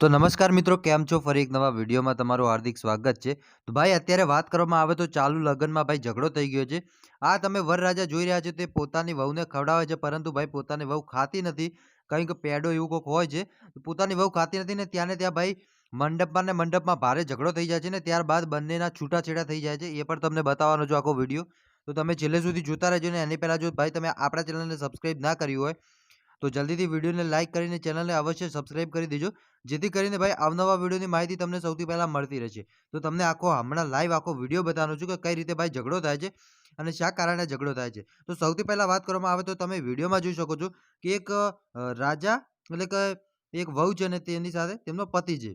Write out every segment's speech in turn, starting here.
તો નમસ્કાર મિત્રો, કેમ છો? ફરી એક નવા વિડીયોમાં તમારું હાર્દિક સ્વાગત છે. તો ભાઈ, અત્યારે વાત કરવામાં આવે તો ચાલુ લગ્નમાં ભાઈ ઝઘડો થઈ ગયો છે. આ તમે વરરાજા જોઈ રહ્યા છો તે પોતાની વહુને ખવડાવે છે, પરંતુ ભાઈ પોતાની વહુ ખાતી નથી. કંઈક પેડો એવું કોઈક હોય છે. પોતાની વહુ ખાતી નથી ને ત્યાં ને ત્યાં ભાઈ મંડપમાં ને મંડપમાં ભારે ઝઘડો થઈ જાય છે ને ત્યારબાદ બંનેના છૂટાછેડા થઈ જાય છે. એ પણ તમને બતાવવાનો છું આખો વીડિયો. તો તમે છેલ્લે સુધી જોતા રહેજો ને એની પહેલાં જો ભાઈ તમે આપણા ચેનલને સબસ્ક્રાઈબ ના કર્યું હોય તો જલ્દીથી વિડીયોને લાઇક કરીને ચેનલને અવશ્ય સબસ્ક્રાઇબ કરી દેજો. જેથી કરીને ભાઈ અવનવા વિડીયોની માહિતી તમને સૌથી પહેલાં મળતી રહેશે. તો તમને આખો હમણાં લાઈવ આખો વીડિયો બતાવવાનો છું કે કઈ રીતે ભાઈ ઝઘડો થાય છે અને શા કારણે ઝઘડો થાય છે. તો સૌથી પહેલાં વાત કરવામાં આવે તો તમે વિડીયોમાં જોઈ શકો છો કે એક રાજા એટલે કે એક વહુ છે અને તેની સાથે તેમનો પતિ છે.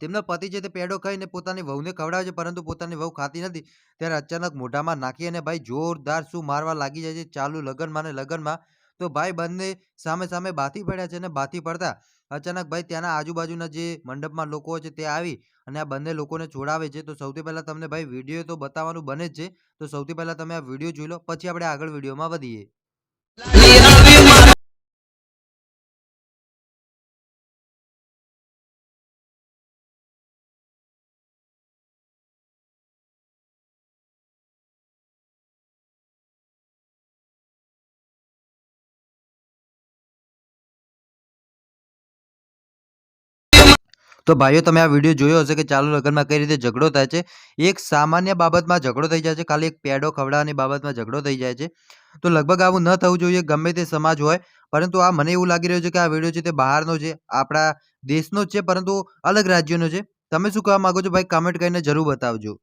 તેમનો પતિ છે તે પેડો ખાઈને પોતાની વહુને ખવડાવે છે પરંતુ પોતાની વહુ ખાતી નથી. ત્યારે અચાનક મોઢામાં નાખી અને ભાઈ જોરદાર શું મારવા લાગી જાય છે, ચાલુ લગ્નમાં ને લગનમાં તો ભાઈ બંને સામે સામે બાથી પડ્યા છે અને બાથી પડતા અચાનક ભાઈ ત્યાંના આજુબાજુના જે મંડપમાં લોકો છે તે આવી અને આ બંને લોકોને છોડાવે છે. તો સૌથી પહેલાં તમને ભાઈ વીડિયો તો બતાવવાનું બને જ છે. તો સૌથી પહેલાં તમે આ વીડિયો જોઈ લો. પછી આપણે આગળ વિડીયોમાં વધીએ. તો ભાઈઓ, તમે આ વીડિયો જોયો હશે કે ચાલુ લગ્નમાં કઈ રીતે ઝઘડો થાય છે? એક સામાન્ય બાબતમાં ઝઘડો થઈ જાય છે, ખાલી એક પેડો ખવડાવવાની બાબતમાં ઝઘડો થઈ જાય છે. તો લગભગ આવું ન થવું જોઈએ, ગમે તે સમાજ હોય. પરંતુ આ મને એવું લાગી રહ્યું છે કે આ વીડિયો છે તે બહારનો છે, આપણા દેશનો જ છે, પરંતુ અલગ રાજ્યનો છે. તમે શું કહેવા માંગો છો? ભાઈ કમેન્ટ કરીને જરૂર બતાવજો.